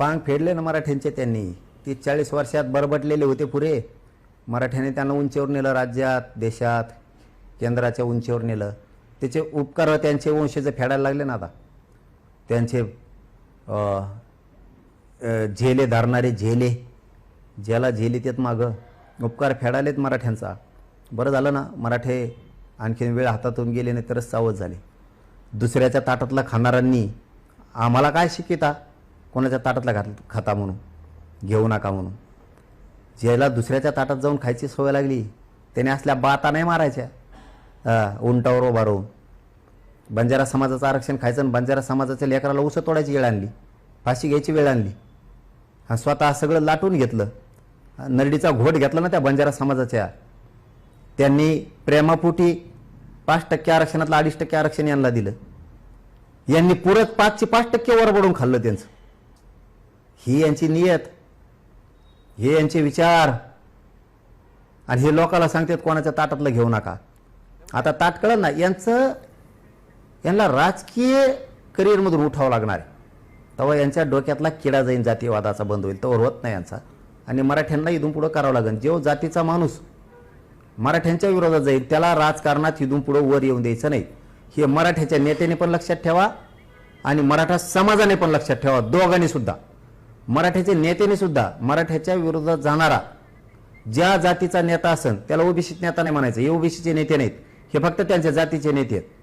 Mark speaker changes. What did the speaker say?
Speaker 1: पांग फेडले ना मराठ्यांचे त्यांनी. ती चाळीस वर्षात बरबटलेले होते पुरे. मराठ्याने त्यांना उंचीवर नेलं राज्यात देशात केंद्राच्या उंचीवर नेलं. त्याचे उपकार त्यांचे वंशज फेडायला लागले ना आता त्यांचे झेले धरणारे झेले ज्याला झेले तेत मागं उपकार फेडालेत मराठ्यांचा. बरं झालं ना मराठे आणखीन वेळ हातातून गेले नाही तरच सावध झाले. दुसऱ्याच्या ताटातला खाणाऱ्यांनी आम्हाला काय शिकिता कोणाच्या ताटातला घात खाता म्हणून? घेऊ नका म्हणून. ज्याला दुसऱ्याच्या ताटात जाऊन खायची सवय लागली त्याने असल्या बाता नाही मारायच्या. उंटावर उभा राहून. बंजारा समाजाचं आरक्षण खायचं आणि बंजारा समाजाच्या लेकराला उसं तोडायची वेळ आणली. फाशी घ्यायची वेळ आणली. हा स्वतः सगळं लाटून घेतलं. नरडीचा घोट घेतला ना त्या बंजारा समाजाच्या. त्यांनी प्रेमापोटी पाच टक्के आरक्षणातलं अडीच टक्के आरक्षण यांना दिलं. यांनी पुरत पाचशे पाच टक्के वरबडून खाल्लं त्यांचं. ही यांची नियत हे यांचे विचार. आणि हे लोकाला सांगतात कोणाच्या ताटातलं घेऊ नका. आता ताट कळलं ना यांचं यांना राजकीय करिअरमधून उठावं लागणार आहे. तेव्हा यांच्या डोक्यातला किडा जाईन जातीयवादाचा बंद होईल. तेव्हा होत नाही यांचा. आणि मराठ्यांना इथून पुढं करावं लागेल. जो जातीचा माणूस मराठ्यांच्या विरोधात जाईल त्याला राजकारणात इथून पुढं वर येऊन द्यायचं नाही. हे मराठ्याच्या नेत्याने पण लक्षात ठेवा आणि मराठा समाजाने पण लक्षात ठेवा दोघांनी सुद्धा. मराठ्याचे नेत्याने सुद्धा मराठ्याच्या विरोधात जाणारा ज्या जातीचा नेता असेल त्याला ओबीसी नेता नाही म्हणायचं. हे ओबीसीचे नेते नाहीत. हे फक्त त्यांच्या जातीचे नेते आहेत.